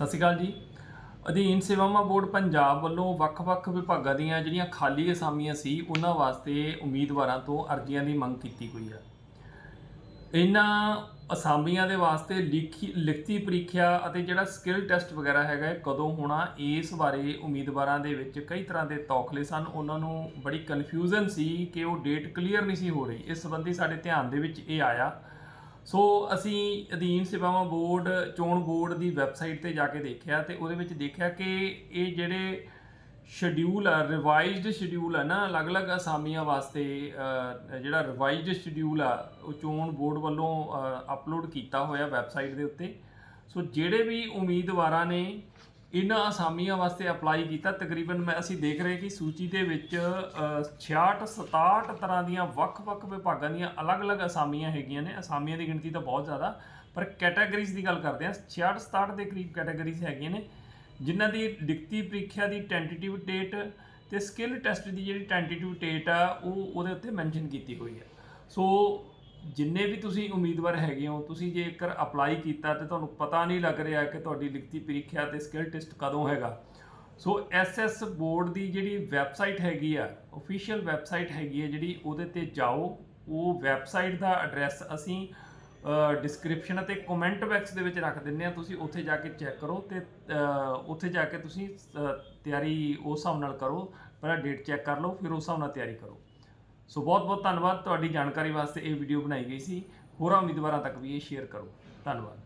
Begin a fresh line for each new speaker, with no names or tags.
ਸਤਿ ਸ਼੍ਰੀ ਅਕਾਲ ਜੀ। ਅਧੀਨ ਸੇਵਾਵਾਂ ਬੋਰਡ ਪੰਜਾਬ ਵੱਲੋਂ ਵੱਖ-ਵੱਖ ਵਿਭਾਗਾਂ ਦੀਆਂ ਜਿਹੜੀਆਂ ਖਾਲੀ ਅਸਾਮੀਆਂ ਸੀ, ਉਹਨਾਂ ਵਾਸਤੇ ਉਮੀਦਵਾਰਾਂ ਤੋਂ ਅਰਜ਼ੀਆਂ ਦੀ ਮੰਗ ਕੀਤੀ ਗਈ ਹੈ ਇਹਨਾਂ ਅਸਾਮੀਆਂ ਦੇ ਵਾਸਤੇ ਲਿਖੀ, ਲਿਖਤੀ ਪ੍ਰੀਖਿਆ ਅਤੇ ਜਿਹੜਾ ਸਕਿੱਲ ਟੈਸਟ ਵਗੈਰਾ ਹੈਗਾ ਕਦੋਂ ਹੋਣਾ, ਇਸ ਬਾਰੇ ਉਮੀਦਵਾਰਾਂ ਦੇ ਵਿੱਚ ਕਈ ਤਰ੍ਹਾਂ ਦੇ ਤੌਖਲੇ ਸਨ। ਉਹਨਾਂ ਨੂੰ ਬੜੀ ਕਨਫਿਊਜ਼ਨ ਸੀ ਕਿ ਉਹ ਡੇਟ ਕਲੀਅਰ ਨਹੀਂ ਸੀ ਹੋ ਰਹੀ। ਇਸ ਸੰਬੰਧੀ ਸਾਡੇ ਧਿਆਨ ਦੇ ਵਿੱਚ ਇਹ ਆਇਆ ਸੋ ਅਸੀਂ ਅਧੀਨ ਸੇਵਾਵਾਂ ਬੋਰਡ, ਚੋਣ ਬੋਰਡ ਦੀ ਵੈਬਸਾਈਟ ਤੇ ਜਾ ਕੇ ਦੇਖਿਆ ਤੇ ਉਹਦੇ ਵਿੱਚ ਦੇਖਿਆ ਕਿ ਇਹ ਜਿਹੜੇ ਸ਼ਡਿਊਲ ਆ ਰਿਵਾਈਜ਼ਡ ਸ਼ਡਿਊਲ ਆ ਨਾ, ਅਲੱਗ-ਅਲੱਗ ਅਸਾਮੀਆਂ ਵਾਸਤੇ ਜਿਹੜਾ ਰਿਵਾਈਜ਼ਡ ਸ਼ਡਿਊਲ ਆ, ਉਹ ਚੋਣ ਬੋਰਡ ਵੱਲੋਂ ਅਪਲੋਡ ਕੀਤਾ ਹੋਇਆ ਵੈਬਸਾਈਟ ਦੇ ਉੱਤੇ। ਸੋ ਜਿਹੜੇ ਵੀ ਉਮੀਦਵਾਰਾਂ ਨੇ ਇਹਨਾਂ ਅਸਾਮੀਆਂ ਵਾਸਤੇ ਅਪਲਾਈ ਕੀਤਾ। ਤਕਰੀਬਨ ਮੈਂ ਅਸੀਂ ਦੇਖ ਰਹੇ ਕਿ ਸੂਚੀ ਦੇ ਵਿੱਚ ਅ, 66 67 ਤਰ੍ਹਾਂ ਦੀਆਂ ਵੱਖ-ਵੱਖ ਵਿਭਾਗਾਂ ਦੀਆਂ ਅਲੱਗ-ਅਲੱਗ ਅਸਾਮੀਆਂ ਹੈਗੀਆਂ ਨੇ। ਅਸਾਮੀਆਂ ਦੀ ਗਿਣਤੀ ਤਾਂ ਬਹੁਤ ਜ਼ਿਆਦਾ ਪਰ ਕੈਟਾਗਰੀਜ਼ ਦੀ ਗੱਲ ਕਰਦੇ ਹਾਂ 66 67 ਦੇ ਕਰੀਬ ਕੈਟਾਗਰੀਜ਼ ਹੈਗੀਆਂ ਨੇ ਜਿਨ੍ਹਾਂ ਦੀ ਲਿਖਤੀ ਪ੍ਰੀਖਿਆ ਦੀ ਟੈਂਟੇਟਿਵ ਡੇਟ ਤੇ ਸਕਿੱਲ ਟੈਸਟ ਦੀ ਜਿਹੜੀ ਟੈਂਟੇਟਿਵ ਡੇਟ ਆ ਉਹ ਉਹਦੇ ਉੱਤੇ ਮੈਂਸ਼ਨ ਕੀਤੀ ਹੋਈ ਹੈ। ਸੋ ਜਿੰਨੇ ਵੀ ਤੁਸੀਂ ਉਮੀਦਵਾਰ ਹੈਗੇ ਹੋ, ਤੁਸੀਂ ਜੇਕਰ ਅਪਲਾਈ ਕੀਤਾ ਤੇ ਤੁਹਾਨੂੰ ਪਤਾ ਨਹੀਂ ਲੱਗ ਰਿਹਾ ਕਿ ਤੁਹਾਡੀ ਲਿਖਤੀ ਪ੍ਰੀਖਿਆ ਤੇ ਸਕਿੱਲ ਟੈਸਟ ਕਦੋਂ ਹੈਗਾ। ਸੋ ਐਸਐਸ ਬੋਰਡ ਦੀ ਜਿਹੜੀ ਵੈਬਸਾਈਟ ਹੈਗੀ ਆ ਅਫੀਸ਼ੀਅਲ ਵੈਬਸਾਈਟ ਹੈਗੀ ਹੈ ਜਿਹੜੀ, ਉਹਦੇ ਤੇ ਜਾਓ। ਉਹ ਵੈਬਸਾਈਟ ਦਾ ਐਡਰੈਸ ਅਸੀਂ ਡਿਸਕ੍ਰਿਪਸ਼ਨ ਅਤੇ ਕਮੈਂਟ ਬਾਕਸ ਦੇ ਵਿੱਚ ਰੱਖ ਦਿੰਨੇ ਆ ਤੁਸੀਂ ਉੱਥੇ ਜਾ ਕੇ ਚੈੱਕ ਕਰੋ ਤੇ ਉੱਥੇ ਜਾ ਕੇ ਤੁਸੀਂ ਤਿਆਰੀ ਉਸ ਹਿਸਾਬ ਨਾਲ ਕਰੋ। ਪਹਿਲਾਂ ਡੇਟ ਚੈੱਕ ਕਰ ਲਓ, ਫਿਰ ਉਸ ਹਿਸਾਬ ਨਾਲ ਤਿਆਰੀ ਕਰੋ। ਸੋ ਬਹੁਤ ਬਹੁਤ ਧੰਨਵਾਦ। ਤੁਹਾਡੀ ਜਾਣਕਾਰੀ ਵਾਸਤੇ ਇਹ ਵੀਡੀਓ ਬਣਾਈ ਗਈ ਸੀ। ਹੋਰਾਂ ਉਮੀਦਵਾਰਾਂ ਤੱਕ ਵੀ ਇਹ ਸ਼ੇਅਰ ਕਰੋ। ਧੰਨਵਾਦ।